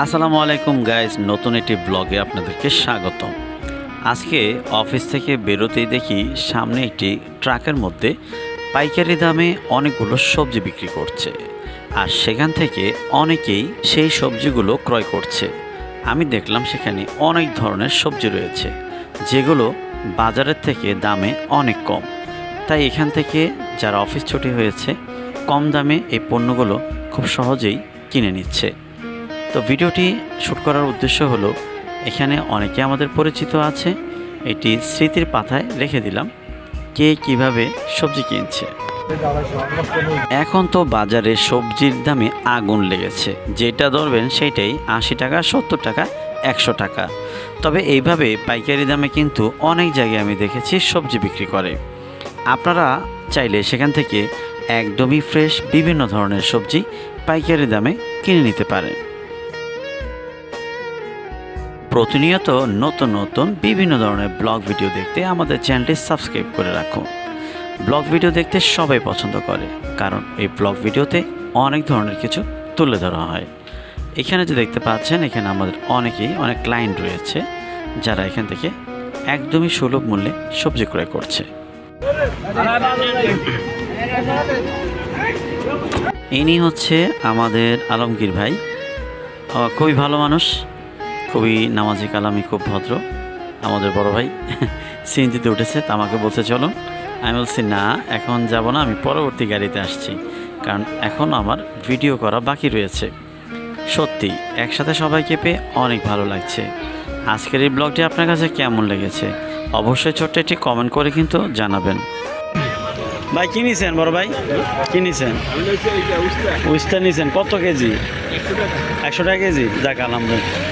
আসসালামু আলাইকুম গাইজ নতুন একটি ব্লগে আপনাদেরকে স্বাগতম। আজকে অফিস থেকে বেরোতেই দেখি সামনে একটি ট্রাকের মধ্যে পাইকারি দামে অনেকগুলো সবজি বিক্রি করছে। আর সেখান থেকে অনেকেই সেই সবজিগুলো ক্রয় করছে। আমি দেখলাম সেখানে অনেক ধরনের সবজি রয়েছে, যেগুলো বাজারের থেকে দামে অনেক কম। তাই এখান থেকে যারা অফিস ছুটি হয়েছে, কম দামে এই পণ্যগুলো খুব সহজেই কিনে নিচ্ছে। তো ভিডিওটি শ্যুট করার উদ্দেশ্য হলো, এখানে অনেকে আমাদের পরিচিত আছে, এটি স্মৃতির পাতায় রেখে দিলাম, কে কীভাবে সবজি কিনছে। এখন তো বাজারে সবজির দামে আগুন লেগেছে, যেটা ধরবেন সেটাই আশি টাকা, সত্তর টাকা, একশো টাকা। তবে এইভাবে পাইকারি দামে কিন্তু অনেক জায়গায় আমি দেখেছি সবজি বিক্রি করে। আপনারা চাইলে সেখান থেকে একদমই ফ্রেশ, বিভিন্ন ধরনের সবজি পাইকারি দামে কিনে নিতে পারেন। প্রতিনিয়ত নতুন নতুন বিভিন্ন ধরনের ব্লগ ভিডিও দেখতে আমাদের চ্যানেলটি সাবস্ক্রাইব করে রাখুন ব্লগ ভিডিও দেখতে সবাই পছন্দ করে, কারণ এই ব্লগ ভিডিওতে অনেক ধরনের কিছু তুলে ধরা হয়। এখানে যে দেখতে পাচ্ছেন, এখানে আমাদের অনেকেই অনেক ক্লায়েন্ট রয়েছে, যারা এখান থেকে একদমই সুলভ মূল্যে সবজি ক্রয় করছে। ইনি হচ্ছে আমাদের আলমগীর ভাই। খুবই ভালো মানুষ। খুবই নামাজি কালামি, খুব ভদ্র। আমাদের বড় ভাই সিএনজিতে উঠেছে তা আমাকে বলছে, চলো। আমি বলছি, না, এখন যাব না, আমি পরবর্তী গাড়িতে আসছি। কারণ এখন আমার ভিডিও করা বাকি রয়েছে। সত্যি, একসাথে সবাইকে পেয়ে অনেক ভালো লাগছে। আজকের এই ব্লগটি আপনার কাছে কেমন লেগেছে? অবশ্যই ছোট্ট একটি কমেন্ট করে কিন্তু জানাবেন। ভাই, কি নিছেন বড় ভাই? কি নিছেন? উস্তা নিছেন, কত কেজি? একশো টাকা কেজি? যাক, আলহামদুলিল্লাহ।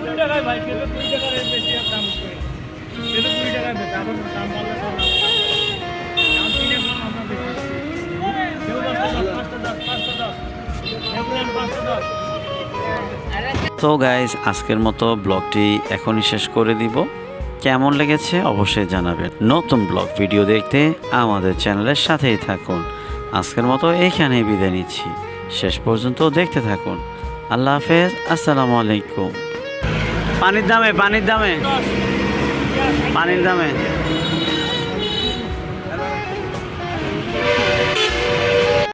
কুড়ি টাকায় ভাই পেঁপে কুড়ি টাকার বেশি দাম পেঁপে কুড়ি টাকায় দাম বাড়লে তো গাইজ আজকের মতো ব্লগটি এখনই শেষ করে দিব। কেমন লেগেছে অবশ্যই জানাবেন। নতুন ব্লগ ভিডিও দেখতে আমাদের চ্যানেলের সাথেই থাকুন। আজকের মতো এইখানেই বিদায় নিচ্ছি। শেষ পর্যন্ত দেখতে থাকুন। আল্লাহ হাফেজ, আসসালামু আলাইকুম। পানির দামে পানির দামে। পানির দামে।